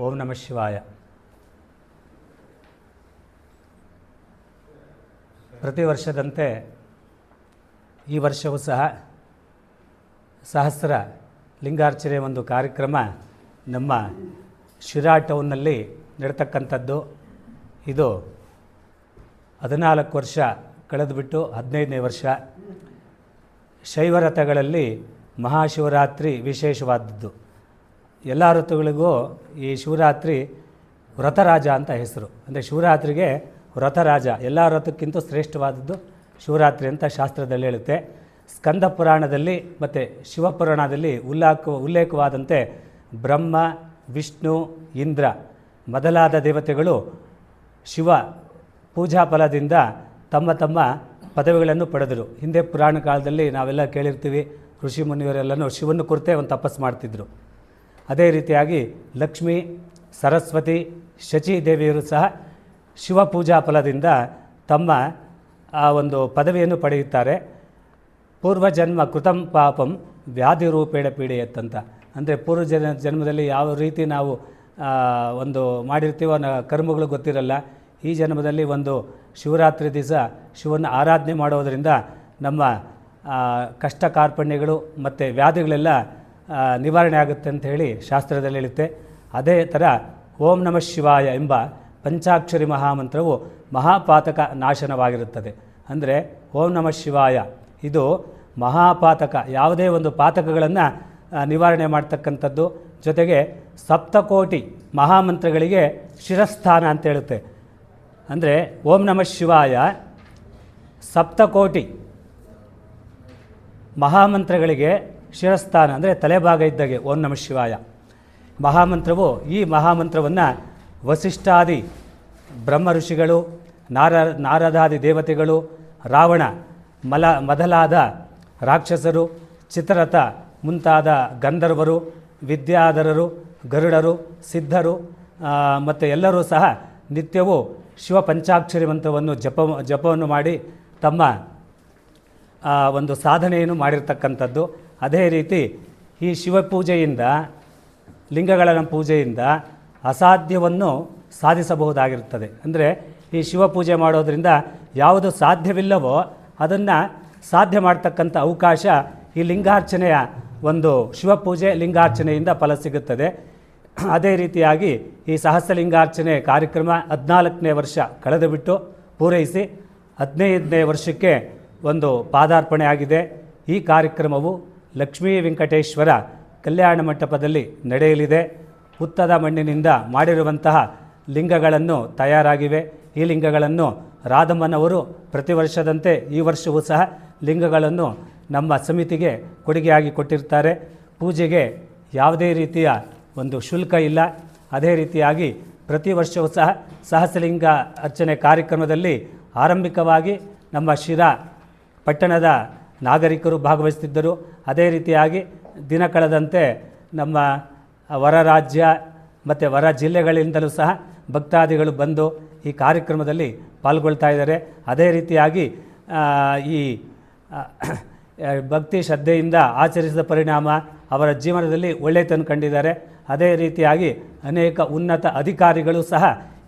ಓಂ ನಮಃ ಶಿವಾಯ ಪ್ರತಿ ವರ್ಷದಂತೆ ಈ ವರ್ಷವೂ ಸಹ ಸಹಸ್ರ ಲಿಂಗಾರ್ಚನೆ ಒಂದು ಕಾರ್ಯಕ್ರಮ ನಮ್ಮ ಶಿರಾ ಟೌನ್ನಲ್ಲಿ ನಡೀತಕ್ಕಂಥದ್ದು. ಇದು ಹದಿನಾಲ್ಕು ವರ್ಷ ಕಳೆದುಬಿಟ್ಟು ಹದಿನೈದನೇ ವರ್ಷ. ಶೈವರಥಗಳಲ್ಲಿ ಮಹಾಶಿವರಾತ್ರಿ ವಿಶೇಷವಾದದ್ದು. ಎಲ್ಲ ಋತುಗಳಿಗೂ ಈ ಶಿವರಾತ್ರಿ ವ್ರತರಾಜ ಅಂತ ಹೆಸರು. ಅಂದರೆ ಶಿವರಾತ್ರಿಗೆ ವ್ರತರಾಜ. ಎಲ್ಲ ವ್ರತಕ್ಕಿಂತ ಶ್ರೇಷ್ಠವಾದದ್ದು ಶಿವರಾತ್ರಿ ಅಂತ ಶಾಸ್ತ್ರದಲ್ಲಿ ಹೇಳುತ್ತೆ. ಸ್ಕಂದ ಪುರಾಣದಲ್ಲಿ ಮತ್ತು ಶಿವಪುರಾಣದಲ್ಲಿ ಉಲ್ಲಾಖ, ಉಲ್ಲೇಖವಾದಂತೆ ಬ್ರಹ್ಮ, ವಿಷ್ಣು, ಇಂದ್ರ ಮೊದಲಾದ ದೇವತೆಗಳು ಶಿವ ಪೂಜಾ ಫಲದಿಂದ ತಮ್ಮ ತಮ್ಮ ಪದವಿಗಳನ್ನು ಪಡೆದರು. ಹಿಂದೆ ಪುರಾಣ ಕಾಲದಲ್ಲಿ ನಾವೆಲ್ಲ ಕೇಳಿರ್ತೀವಿ, ಋಷಿ ಮುನಿಯವರೆಲ್ಲನೂ ಶಿವನ ಕುರಿತೇ ಒಂದು ತಪಸ್ಸು ಮಾಡ್ತಿದ್ರು. ಅದೇ ರೀತಿಯಾಗಿ ಲಕ್ಷ್ಮಿ, ಸರಸ್ವತಿ ಶಚಿ ದೇವಿಯರು ಸಹ ಶಿವ ಪೂಜಾ ಫಲದಿಂದ ತಮ್ಮ, ಆ, ಒಂದು ಪದವಿಯನ್ನು ಪಡೆಯುತ್ತಾರೆ. ಪೂರ್ವಜನ್ಮ ಕೃತಂ ಪಾಪಂ ವ್ಯಾಧಿ ರೂಪೇಣ ಪೀಡೆಯತ್ತಂತ. ಅಂದರೆ ಪೂರ್ವ ಜನ, ಜನ್ಮದಲ್ಲಿ ಯಾವ ರೀತಿ ನಾವು ಒಂದು ಮಾಡಿರ್ತೀವೋ ಕರ್ಮಗಳು ಗೊತ್ತಿರಲ್ಲ. ಈ ಜನ್ಮದಲ್ಲಿ ಒಂದು ಶಿವರಾತ್ರಿ ದಿವಸ ಶಿವನ ಆರಾಧನೆ ಮಾಡೋದರಿಂದ ನಮ್ಮ ಕಷ್ಟ ಕಾರ್ಪಣ್ಯಗಳು ಮತ್ತು ವ್ಯಾಧಿಗಳೆಲ್ಲ ನಿವಾರಣೆ ಆಗುತ್ತೆ ಅಂತ ಹೇಳಿ ಶಾಸ್ತ್ರದಲ್ಲಿ ಹೇಳುತ್ತೆ. ಅದೇ ಥರ ಓಂ ನಮಃ ಶಿವಾಯ ಎಂಬ ಪಂಚಾಕ್ಷರಿ ಮಹಾಮಂತ್ರವು ಮಹಾಪಾತಕ ನಾಶನವಾಗಿರುತ್ತದೆ. ಅಂದರೆ ಓಂ ನಮಃ ಶಿವಾಯ, ಇದು ಮಹಾಪಾತಕ, ಯಾವುದೇ ಒಂದು ಪಾತಕಗಳನ್ನು ನಿವಾರಣೆ ಮಾಡ್ತಕ್ಕಂಥದ್ದು. ಜೊತೆಗೆ ಸಪ್ತಕೋಟಿ ಮಹಾಮಂತ್ರಗಳಿಗೆ ಶಿರಸ್ಥಾನ ಅಂತ ಹೇಳುತ್ತೆ. ಅಂದರೆ ಓಂ ನಮಃ ಶಿವಾಯ ಸಪ್ತಕೋಟಿ ಮಹಾಮಂತ್ರಗಳಿಗೆ ಶಿರಸ್ಥಾನ ಅಂದರೆ ತಲೆಭಾಗ ಇದ್ದಾಗೆ, ಓಂ ನಮ ಶಿವಾಯ. ಮಹಾಮಂತ್ರವು ಈ ಮಹಾಮಂತ್ರವನ್ನು ವಸಿಷ್ಠಾದಿ ಬ್ರಹ್ಮ ಋಷಿಗಳು, ನಾರ, ನಾರದಾದಿ ದೇವತೆಗಳು, ರಾವಣ, ಮಲ, ಮೊದಲಾದ ರಾಕ್ಷಸರು, ಚಿತ್ರರಥ ಮುಂತಾದ ಗಂಧರ್ವರು, ವಿದ್ಯಾಧರರು, ಗರುಡರು, ಸಿದ್ಧರು ಮತ್ತು ಎಲ್ಲರೂ ಸಹ ನಿತ್ಯವೂ ಶಿವ ಪಂಚಾಕ್ಷರಿ ಮಂತ್ರವನ್ನು ಜಪ, ಜಪವನ್ನು ಮಾಡಿ ತಮ್ಮ ಒಂದು ಸಾಧನೆಯನ್ನು ಮಾಡಿರ್ತಕ್ಕಂಥದ್ದು. ಅದೇ ರೀತಿ ಈ ಶಿವಪೂಜೆಯಿಂದ ಲಿಂಗಗಳ ಪೂಜೆಯಿಂದ ಅಸಾಧ್ಯವನ್ನು ಸಾಧಿಸಬಹುದಾಗಿರುತ್ತದೆ. ಅಂದರೆ ಈ ಶಿವಪೂಜೆ ಮಾಡೋದರಿಂದ ಯಾವುದು ಸಾಧ್ಯವಿಲ್ಲವೋ ಅದನ್ನು ಸಾಧ್ಯ ಮಾಡ್ತಕ್ಕಂಥ ಅವಕಾಶ ಈ ಲಿಂಗಾರ್ಚನೆಯ ಒಂದು ಶಿವಪೂಜೆ ಲಿಂಗಾರ್ಚನೆಯಿಂದ ಫಲ ಸಿಗುತ್ತದೆ. ಅದೇ ರೀತಿಯಾಗಿ ಈ ಸಹಸ್ರಲಿಂಗಾರ್ಚನೆ ಕಾರ್ಯಕ್ರಮ ಹದಿನಾಲ್ಕನೇ ವರ್ಷ ಕಳೆದುಬಿಟ್ಟು ಪೂರೈಸಿ, ಹದಿನೈದನೇ ವರ್ಷಕ್ಕೆ ಒಂದು ಪಾದಾರ್ಪಣೆ ಆಗಿದೆ. ಈ ಕಾರ್ಯಕ್ರಮವು ಲಕ್ಷ್ಮೀ ವೆಂಕಟೇಶ್ವರ ಕಲ್ಯಾಣ ಮಂಟಪದಲ್ಲಿ ನಡೆಯಲಿದೆ. ಹುತ್ತದ ಮಣ್ಣಿನಿಂದ ಮಾಡಿರುವಂತಹ ಲಿಂಗಗಳನ್ನು ತಯಾರಾಗಿವೆ. ಈ ಲಿಂಗಗಳನ್ನು ರಾಧಮ್ಮನವರು ಪ್ರತಿ ವರ್ಷದಂತೆ ಈ ವರ್ಷವೂ ಸಹ ಲಿಂಗಗಳನ್ನು ನಮ್ಮ ಸಮಿತಿಗೆ ಕೊಡುಗೆಯಾಗಿ ಕೊಟ್ಟಿರ್ತಾರೆ. ಪೂಜೆಗೆ ಯಾವುದೇ ರೀತಿಯ ಒಂದು ಶುಲ್ಕ ಇಲ್ಲ. ಅದೇ ರೀತಿಯಾಗಿ ಪ್ರತಿ ವರ್ಷವೂ ಸಹ ಸಹಸ್ರಲಿಂಗ ಅರ್ಚನೆ ಕಾರ್ಯಕ್ರಮದಲ್ಲಿ ಆರಂಭಿಕವಾಗಿ ನಮ್ಮ ಶಿರಾ ಪಟ್ಟಣದ ನಾಗರಿಕರು ಭಾಗವಹಿಸುತ್ತಿದ್ದರು. ಅದೇ ರೀತಿಯಾಗಿ ದಿನ ಕಳೆದಂತೆ ನಮ್ಮ ಹೊರ ರಾಜ್ಯ ಮತ್ತು ಹೊರ ಜಿಲ್ಲೆಗಳಿಂದಲೂ ಸಹ ಭಕ್ತಾದಿಗಳು ಬಂದು ಈ ಕಾರ್ಯಕ್ರಮದಲ್ಲಿ ಪಾಲ್ಗೊಳ್ತಾ ಇದ್ದಾರೆ. ಅದೇ ರೀತಿಯಾಗಿ ಈ ಭಕ್ತಿ ಶ್ರದ್ಧೆಯಿಂದ ಆಚರಿಸಿದ ಪರಿಣಾಮ ಅವರ ಜೀವನದಲ್ಲಿ ಒಳ್ಳೆಯತನ ಕಂಡಿದ್ದಾರೆ. ಅದೇ ರೀತಿಯಾಗಿ ಅನೇಕ ಉನ್ನತ ಅಧಿಕಾರಿಗಳು ಸಹ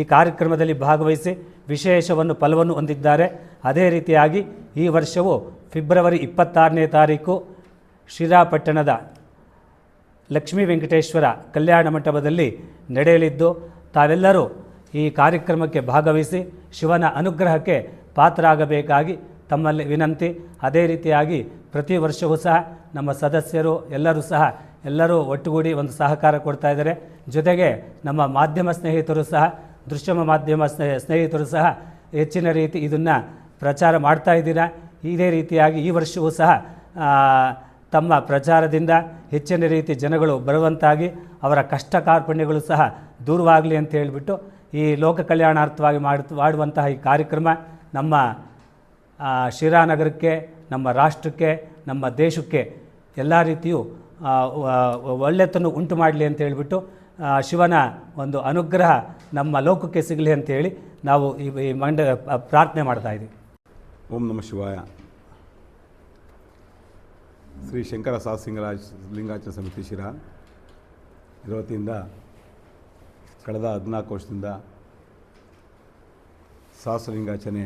ಈ ಕಾರ್ಯಕ್ರಮದಲ್ಲಿ ಭಾಗವಹಿಸಿ ವಿಶೇಷವನ್ನು ಫಲವನ್ನು ಹೊಂದಿದ್ದಾರೆ. ಅದೇ ರೀತಿಯಾಗಿ ಈ ವರ್ಷವು ಫೆಬ್ರವರಿ ಇಪ್ಪತ್ತಾರನೇ ತಾರೀಕು ಶ್ರೀರಾಪಟ್ಟಣದ ಲಕ್ಷ್ಮೀ ವೆಂಕಟೇಶ್ವರ ಕಲ್ಯಾಣ ಮಂಟಪದಲ್ಲಿ ನಡೆಯಲಿದ್ದು, ತಾವೆಲ್ಲರೂ ಈ ಕಾರ್ಯಕ್ರಮಕ್ಕೆ ಭಾಗವಹಿಸಿ ಶಿವನ ಅನುಗ್ರಹಕ್ಕೆ ಪಾತ್ರರಾಗಬೇಕಾಗಿ ತಮ್ಮಲ್ಲಿ ವಿನಂತಿ. ಅದೇ ರೀತಿಯಾಗಿ ಪ್ರತಿ ವರ್ಷವೂ ಸಹ ನಮ್ಮ ಸದಸ್ಯರು ಎಲ್ಲರೂ ಸಹ ಎಲ್ಲರೂ ಒಟ್ಟುಗೂಡಿ ಒಂದು ಸಹಕಾರ ಕೊಡ್ತಾ ಇದ್ದಾರೆ. ಜೊತೆಗೆ ನಮ್ಮ ಮಾಧ್ಯಮ ಸ್ನೇಹಿತರು ಸಹ ದೃಶ್ಯಮ ಮಾಧ್ಯಮ ಸ್ನೇಹ, ಸ್ನೇಹಿತರು ಸಹ ಹೆಚ್ಚಿನ ರೀತಿ ಇದನ್ನು ಪ್ರಚಾರ ಮಾಡ್ತಾ ಇದ್ದೀರಾ? ಇದೇ ರೀತಿಯಾಗಿ ಈ ವರ್ಷವೂ ಸಹ ತಮ್ಮ ಪ್ರಚಾರದಿಂದ ಹೆಚ್ಚಿನ ರೀತಿ ಜನಗಳು ಬರುವಂತಾಗಿ ಅವರ ಕಷ್ಟ ಕಾರ್ಪಣ್ಯಗಳು ಸಹ ದೂರವಾಗಲಿ ಅಂತ ಹೇಳಿಬಿಟ್ಟು ಈ ಲೋಕ ಕಲ್ಯಾಣಾರ್ಥವಾಗಿ ಮಾಡ ಮಾಡುವಂತಹ ಈ ಕಾರ್ಯಕ್ರಮ ನಮ್ಮ ಶಿರಾನಗರಕ್ಕೆ, ನಮ್ಮ ರಾಷ್ಟ್ರಕ್ಕೆ, ನಮ್ಮ ದೇಶಕ್ಕೆ ಎಲ್ಲ ರೀತಿಯೂ ಒಳ್ಳೆತನ್ನು ಉಂಟು ಮಾಡಲಿ ಅಂತ ಹೇಳಿಬಿಟ್ಟು ಶಿವನ ಒಂದು ಅನುಗ್ರಹ ನಮ್ಮ ಲೋಕಕ್ಕೆ ಸಿಗಲಿ ಅಂತೇಳಿ ನಾವು ಈ ಮಂಡ ಪ್ರಾರ್ಥನೆ ಮಾಡ್ತಾ ಇದ್ದೀವಿ. ಓಂ ನಮಃ ಶಿವಾಯ. ಶ್ರೀ ಶಂಕರ ಸಾಸಿಂಗರಾಜ್ ಲಿಂಗಾಚನ ಸಮಿತಿ ಶಿರಾ. ವತಿಯಿಂದ ಕಳೆದ ಹದಿನಾಲ್ಕು ವರ್ಷದಿಂದ ಸಾಸಲಿಂಗಾಚನೆ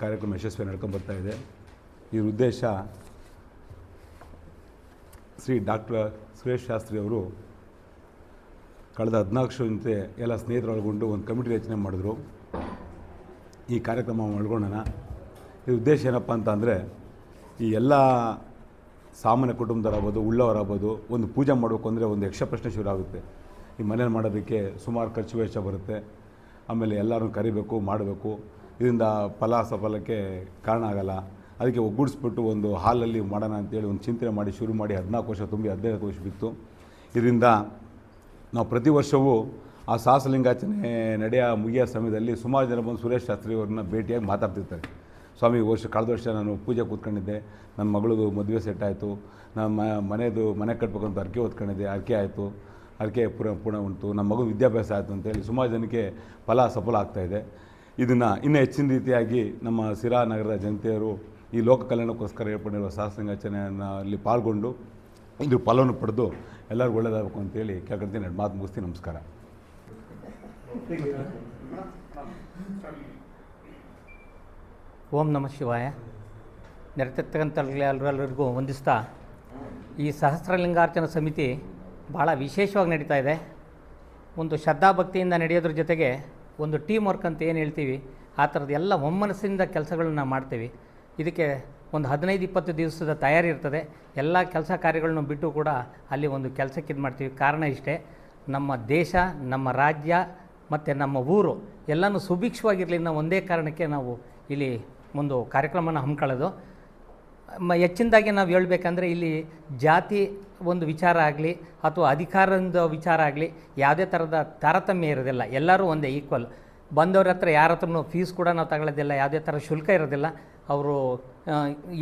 ಕಾರ್ಯಕ್ರಮ ಯಶಸ್ವಿ ನಡ್ಕೊಂಬರ್ತಾ ಇದೆ. ಈ ಉದ್ದೇಶ ಶ್ರೀ ಡಾಕ್ಟರ್ ಸುರೇಶ್ ಶಾಸ್ತ್ರಿ ಅವರು ಕಳೆದ ಹದಿನಾಲ್ಕು ಜೊತೆ ಎಲ್ಲ ಸ್ನೇಹಿತರೊಳಗೊಂಡು ಒಂದು ಕಮಿಟಿ ರಚನೆ ಮಾಡಿದ್ರು. ಈ ಕಾರ್ಯಕ್ರಮ ಒಳಗೊಂಡನ. ಇದು ಉದ್ದೇಶ ಏನಪ್ಪ ಅಂತ ಅಂದರೆ, ಈ ಎಲ್ಲ ಸಾಮಾನ್ಯ ಕುಟುಂಬದವರಾಗ್ಬೋದು, ಉಳ್ಳವರಾಗ್ಬೋದು, ಒಂದು ಪೂಜೆ ಮಾಡಬೇಕು ಅಂದರೆ ಒಂದು ಯಕ್ಷ ಪ್ರಶ್ನೆ ಶುರು ಆಗುತ್ತೆ. ಈ ಮನೇಲಿ ಮಾಡೋದಕ್ಕೆ ಸುಮಾರು ಖರ್ಚು ವೆಚ್ಚ ಬರುತ್ತೆ. ಆಮೇಲೆ ಎಲ್ಲರೂ ಕರಿಬೇಕು, ಮಾಡಬೇಕು. ಇದರಿಂದ ಫಲ ಸಫಲಕ್ಕೆ ಕಾರಣ ಆಗಲ್ಲ. ಅದಕ್ಕೆ ಒಗ್ಗೂಡಿಸ್ಬಿಟ್ಟು ಒಂದು ಹಾಲಲ್ಲಿ ಮಾಡೋಣ ಅಂತೇಳಿ ಒಂದು ಚಿಂತನೆ ಮಾಡಿ, ಶುರು ಮಾಡಿ ಹದಿನಾಲ್ಕು ವರ್ಷ ತುಂಬಿ ಹದಿನೈದು ವರ್ಷ ಬಿತ್ತು. ಇದರಿಂದ ನಾವು ಪ್ರತಿ ವರ್ಷವೂ ಆ ಸಾಹಸಲಿಂಗಾಚನೆ ನಡೆಯ ಮುಗಿಯೋ ಸಮಯದಲ್ಲಿ ಸುಮಾರು ಜನ ಬಂದು ಸುರೇಶ್ ಶಾಸ್ತ್ರಿ ಅವ್ರನ್ನ ಭೇಟಿಯಾಗಿ ಮಾತಾಡ್ತಿರ್ತಾರೆ. ಸ್ವಾಮಿ ವರ್ಷ ಕಳೆದ ವರ್ಷ ನಾನು ಪೂಜೆ ಕೂತ್ಕೊಂಡಿದ್ದೆ. ನನ್ನ ಮಗಳದು ಮದುವೆ ಸೆಟ್ ಆಯಿತು. ನಮ್ಮ ಮನೆಯದು ಮನೆ ಕಟ್ಟಬೇಕು ಅಂತ ಅರ್ಕೆ ಹೊತ್ಕೊಂಡಿದ್ದೆ. ಅರ್ಕೆ ಆಯಿತು. ಅರ್ಕೆ ಪೂರ, ಪೂರ್ಣ ಉಂಟು. ನಮ್ಮ ಮಗು ವಿದ್ಯಾಭ್ಯಾಸ ಆಯಿತು ಅಂತೇಳಿ ಸುಮಾರು ಜನಕ್ಕೆ ಫಲ ಸಫಲ ಆಗ್ತಾಯಿದೆ ಇದನ್ನು ಇನ್ನೂ ಹೆಚ್ಚಿನ ರೀತಿಯಾಗಿ ನಮ್ಮ ಸಿರಾ ನಗರದ ಜನತೆಯರು ಈ ಲೋಕ ಕಲ್ಯಾಣಕ್ಕೋಸ್ಕರ ಏರ್ಪಡಿರುವ ಸಾಹಸಂಗಾಚನೆಯನ್ನು ಅಲ್ಲಿ ಪಾಲ್ಗೊಂಡು ಇದು ಫಲವನ್ನು ಪಡೆದು ಎಲ್ಲರಿಗೂ ಒಳ್ಳೆಯದಾಗಬೇಕು ಅಂತೇಳಿ ಕೇಳ್ಕೊಳ್ತೀನಿ ಎರಡು ಮಾತು ಮುಗಿಸ್ತೀನಿ. ನಮಸ್ಕಾರ. ಓಂ ನಮಃ ಶಿವಾಯ. ನೆರೆತಿರ್ತಕ್ಕಂಥ ಎಲ್ಲರಿಗೂ ವಂದಿಸ್ತಾ, ಈ ಸಹಸ್ರಲಿಂಗಾರ್ಚನ ಸಮಿತಿ ಭಾಳ ವಿಶೇಷವಾಗಿ ನಡೀತಾ ಇದೆ. ಒಂದು ಶ್ರದ್ಧಾಭಕ್ತಿಯಿಂದ ನಡೆಯೋದ್ರ ಜೊತೆಗೆ ಒಂದು ಟೀಮ್ ವರ್ಕ್ ಅಂತ ಏನು ಹೇಳ್ತೀವಿ, ಆ ಥರದ ಎಲ್ಲ ಒಮ್ಮನಸ್ಸಿಂದ ಕೆಲಸಗಳನ್ನ ಮಾಡ್ತೀವಿ. ಇದಕ್ಕೆ ಒಂದು ಹದಿನೈದು, ಇಪ್ಪತ್ತು ದಿವಸದ ತಯಾರಿ ಇರ್ತದೆ. ಎಲ್ಲ ಕೆಲಸ ಕಾರ್ಯಗಳನ್ನು ಬಿಟ್ಟು ಕೂಡ ಅಲ್ಲಿ ಒಂದು ಕೆಲಸಕ್ಕೆ ಇದು ಮಾಡ್ತೀವಿ. ಕಾರಣ ಇಷ್ಟೇ, ನಮ್ಮ ದೇಶ, ನಮ್ಮ ರಾಜ್ಯ ಮತ್ತು ನಮ್ಮ ಊರು ಎಲ್ಲನೂ ಸುಭಿಕ್ಷವಾಗಿರಲಿ ಅನ್ನೋ ಒಂದೇ ಕಾರಣಕ್ಕೆ ನಾವು ಇಲ್ಲಿ ಒಂದು ಕಾರ್ಯಕ್ರಮನ ಹಮ್ಮಿಕೊಳ್ಳೋದು. ಮ, ಹೆಚ್ಚಿನದಾಗಿ ನಾವು ಹೇಳ್ಬೇಕಂದ್ರೆ ಇಲ್ಲಿ ಜಾತಿ ಒಂದು ವಿಚಾರ ಆಗಲಿ ಅಥವಾ ಅಧಿಕಾರದ ವಿಚಾರ ಆಗಲಿ ಯಾವುದೇ ಥರದ ತಾರತಮ್ಯ ಇರೋದಿಲ್ಲ. ಎಲ್ಲರೂ ಒಂದೇ ಈಕ್ವಲ್ ಬಂದವ್ರ ಹತ್ರ ಯಾರ ಹತ್ರನೂ ಫೀಸ್ ಕೂಡ ನಾವು ತಗೊಳ್ಳೋದಿಲ್ಲ, ಯಾವುದೇ ಥರ ಶುಲ್ಕ ಇರೋದಿಲ್ಲ. ಅವರು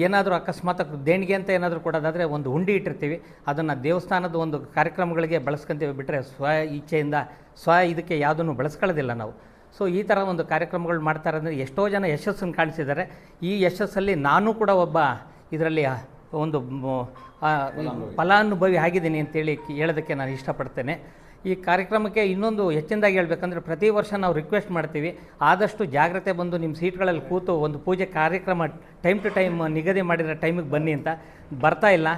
ಏನಾದರೂ ಅಕಸ್ಮಾತ್ ದೇಣಿಗೆ ಅಂತ ಏನಾದರೂ ಕೊಡೋದಾದರೆ ಒಂದು ಹುಂಡಿ ಇಟ್ಟಿರ್ತೀವಿ. ಅದನ್ನು ದೇವಸ್ಥಾನದ ಒಂದು ಕಾರ್ಯಕ್ರಮಗಳಿಗೆ ಬಳಸ್ಕೊಂತೀವಿ ಬಿಟ್ಟರೆ ಸ್ವ ಇಚ್ಛೆಯಿಂದ ಸ್ವ ಇದಕ್ಕೆ ಯಾವುದನ್ನು ಬಳಸ್ಕೊಳ್ಳೋದಿಲ್ಲ ನಾವು. ಸೊ, ಈ ಥರ ಒಂದು ಕಾರ್ಯಕ್ರಮಗಳು ಮಾಡ್ತಾರೆ ಅಂದರೆ ಎಷ್ಟೋ ಜನ ಯಶಸ್ಸನ್ನು ಕಾಣಿಸಿದ್ದಾರೆ. ಈ ಯಶಸ್ಸಲ್ಲಿ ನಾನು ಕೂಡ ಒಬ್ಬ ಇದರಲ್ಲಿ ಒಂದು ಫಲಾನುಭವಿ ಆಗಿದ್ದೀನಿ ಅಂತೇಳಿ ಹೇಳೋದಕ್ಕೆ ನಾನು ಇಷ್ಟಪಡ್ತೇನೆ. ಈ ಕಾರ್ಯಕ್ರಮಕ್ಕೆ ಇನ್ನೊಂದು ಹೆಚ್ಚಿನದಾಗಿ ಹೇಳಬೇಕಂದ್ರೆ ಪ್ರತಿ ವರ್ಷ ನಾವು ರಿಕ್ವೆಸ್ಟ್ ಮಾಡ್ತೀವಿ. ಆದಷ್ಟು ಜಾಗ್ರತೆ ಬಂದು ನಿಮ್ಮ ಸೀಟ್ಗಳಲ್ಲಿ ಕೂತು ಒಂದು ಪೂಜೆ ಕಾರ್ಯಕ್ರಮ ಟೈಮ್ ಟು ಟೈಮ್ ನಿಗದಿ ಮಾಡಿರೋ ಟೈಮಿಗೆ ಬನ್ನಿ ಅಂತ. ಬರ್ತಾ ಇಲ್ಲ.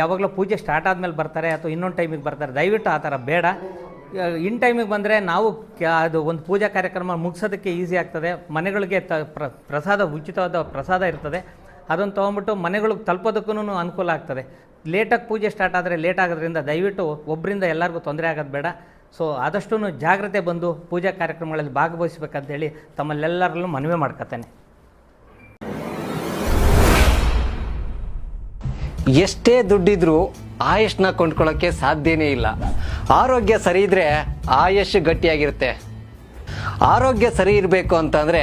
ಯಾವಾಗಲೂ ಪೂಜೆ ಸ್ಟಾರ್ಟ್ ಆದಮೇಲೆ ಬರ್ತಾರೆ ಅಥವಾ ಇನ್ನೊಂದು ಟೈಮಿಗೆ ಬರ್ತಾರೆ. ದಯವಿಟ್ಟು ಆ ಥರ ಬೇಡ. ಇನ್ ಟೈಮಿಗೆ ಬಂದರೆ ನಾವು ಅದು ಒಂದು ಪೂಜಾ ಕಾರ್ಯಕ್ರಮ ಮುಗಿಸೋದಕ್ಕೆ ಈಸಿ ಆಗ್ತದೆ. ಮನೆಗಳಿಗೆ ತ ಪ್ರ ಪ್ರಸಾದ ಉಚಿತವಾದ ಪ್ರಸಾದ ಇರ್ತದೆ. ಅದನ್ನು ತೊಗೊಂಬಿಟ್ಟು ಮನೆಗಳಿಗೆ ತಲುಪೋದಕ್ಕೂ ಅನುಕೂಲ ಆಗ್ತದೆ. ಲೇಟಾಗಿ ಪೂಜೆ ಸ್ಟಾರ್ಟ್ ಆದರೆ ಲೇಟ್ ಆಗೋದ್ರಿಂದ ದಯವಿಟ್ಟು ಒಬ್ಬರಿಂದ ಎಲ್ಲರಿಗೂ ತೊಂದರೆ ಆಗೋದು ಬೇಡ. ಸೊ ಆದಷ್ಟು ಜಾಗ್ರತೆ ಬಂದು ಪೂಜಾ ಕಾರ್ಯಕ್ರಮಗಳಲ್ಲಿ ಭಾಗವಹಿಸ್ಬೇಕಂತೇಳಿ ತಮ್ಮಲ್ಲೆಲ್ಲರಲ್ಲೂ ಮನವಿ ಮಾಡ್ಕೊತೇನೆ. ಎಷ್ಟೇ ದುಡ್ಡಿದ್ರೂ ಆಯುಷ್ನ ಕೊಂಡ್ಕೊಳ್ಳೋಕ್ಕೆ ಸಾಧ್ಯನೇ ಇಲ್ಲ. ಆರೋಗ್ಯ ಸರಿ ಇದ್ರೆ ಆಯುಷ್ ಗಟ್ಟಿಯಾಗಿರುತ್ತೆ. ಆರೋಗ್ಯ ಸರಿ ಇರಬೇಕು ಅಂತಂದ್ರೆ